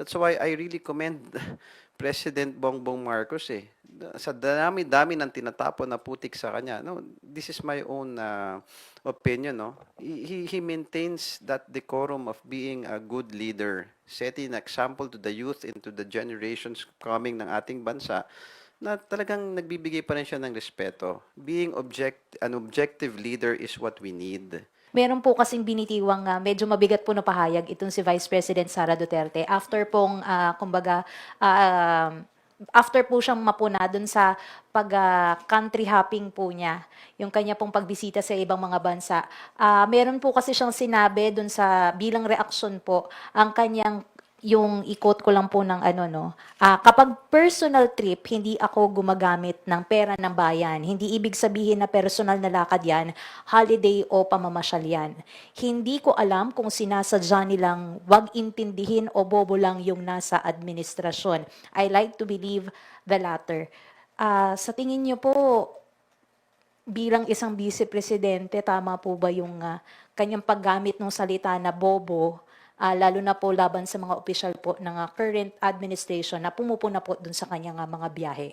That's why I really commend President Bongbong Marcos eh. Sa dami-dami ng tinatapon na putik sa kanya. No, this is my own uh, opinion, no. He, he- maintains that decorum of being a good leader, setting an example to the youth and to the generations coming ng ating bansa na talagang nagbibigay pa rin siya ng respeto. Being object an objective leader is what we need. Meron po kasing binitiwang ah, medyo mabigat po na pahayag itong si Vice President Sara Duterte after pong ah, kumbaga ah, after po siyang mapuna dun sa pag ah, country hopping po niya, yung kanya pong pagbisita sa ibang mga bansa. Ah, meron po kasi siyang sinabi dun sa bilang reaksyon po ang kanyang yung ikot ko lang po ng ano no. Ah, kapag personal trip, hindi ako gumagamit ng pera ng bayan. Hindi ibig sabihin na personal na lakad yan, holiday o pamamasyal yan. Hindi ko alam kung sinasadya nilang wag intindihin o bobo lang yung nasa administrasyon. I like to believe the latter. Ah, sa tingin niyo po, bilang isang vice-presidente, tama po ba yung ah, kanyang paggamit ng salita na bobo, ah, lalo na po laban sa mga opisyal po ng ah, current administration na pumupuna po dun sa kanyang ah, mga biyahe?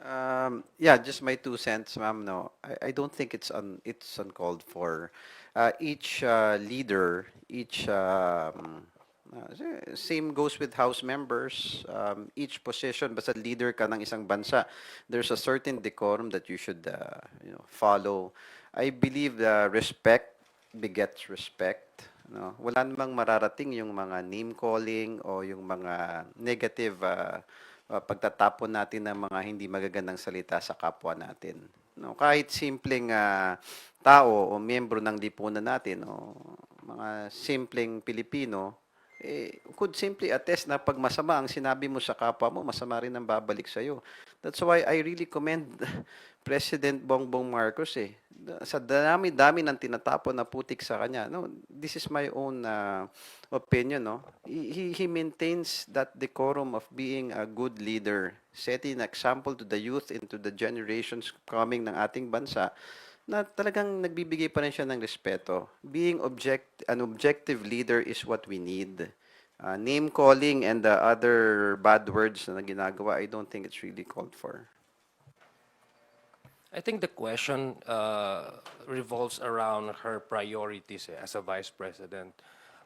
Um, yeah, just my two cents, ma'am. No, I, I don't think it's un, it's uncalled for. Uh, each uh, leader, each um, uh, same goes with House members. Um, each position, basta leader ka ng isang bansa, there's a certain decorum that you should uh, you know follow. I believe the respect begets respect. No, wala namang mararating yung mga name calling o yung mga negative uh, uh, pagtatapon natin ng mga hindi magagandang salita sa kapwa natin. No, kahit simpleng ah, tao o miyembro ng lipunan natin o mga simpleng Pilipino eh, could simply attest na pag masama ang sinabi mo sa kapwa mo, masama rin ang babalik sa iyo. That's why I really commend President Bongbong Marcos eh. Sa dami-dami ng tinatapon na putik sa kanya. No, this is my own uh, opinion, no. He, he- maintains that decorum of being a good leader, setting an example to the youth and to the generations coming ng ating bansa na talagang nagbibigay pa rin siya ng respeto. Being object an objective leader is what we need. Uh, name calling and the other bad words na ginagawa, I don't think it's really called for. I think the question uh, revolves around her priorities eh, as a vice president.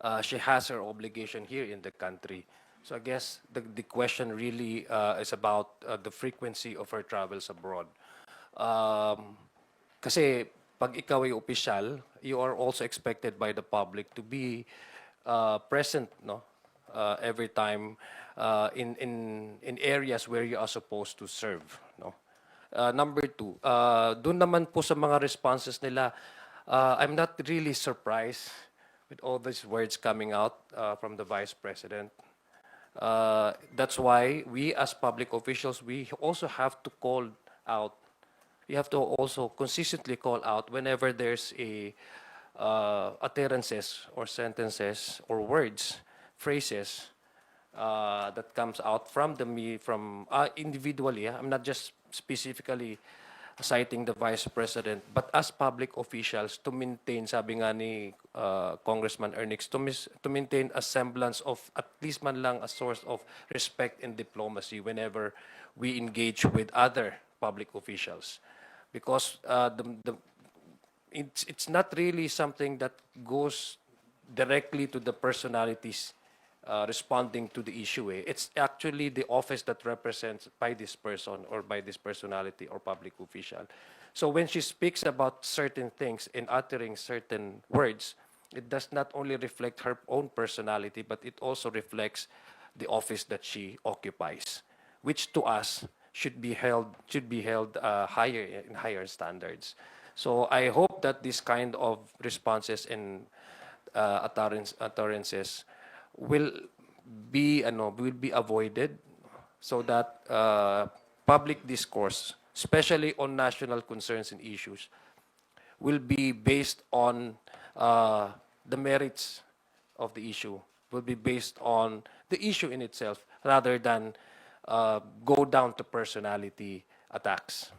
Uh, she has her obligation here in the country. So I guess the, the question really uh, is about uh, the frequency of her travels abroad. Um, kasi pag ikaw ay opisyal, you are also expected by the public to be uh, present no? uh, every time uh, in, in, in areas where you are supposed to serve. Uh, number two, uh, doon naman po sa mga responses nila, uh, I'm not really surprised with all these words coming out uh, from the Vice President. Uh, that's why we as public officials, we also have to call out, we have to also consistently call out whenever there's a uh, utterances or sentences or words, phrases uh, that comes out from the me from uh, individually. I'm not just specifically citing the vice president, but as public officials to maintain, sabi nga ni uh, Congressman Ernix, to, mis- to maintain a semblance of at least man lang a source of respect and diplomacy whenever we engage with other public officials, because uh, the, the it's it's not really something that goes directly to the personalities uh, responding to the issue. eh. It's actually the office that represents by this person or by this personality or public official. So when she speaks about certain things and uttering certain words, it does not only reflect her own personality, but it also reflects the office that she occupies, which to us should be held should be held uh, higher in higher standards. So I hope that this kind of responses and uh, utterance, utterances will be ano will be avoided so that uh, public discourse, especially on national concerns and issues, will be based on uh, the merits of the issue, will be based on the issue in itself rather than uh, go down to personality attacks.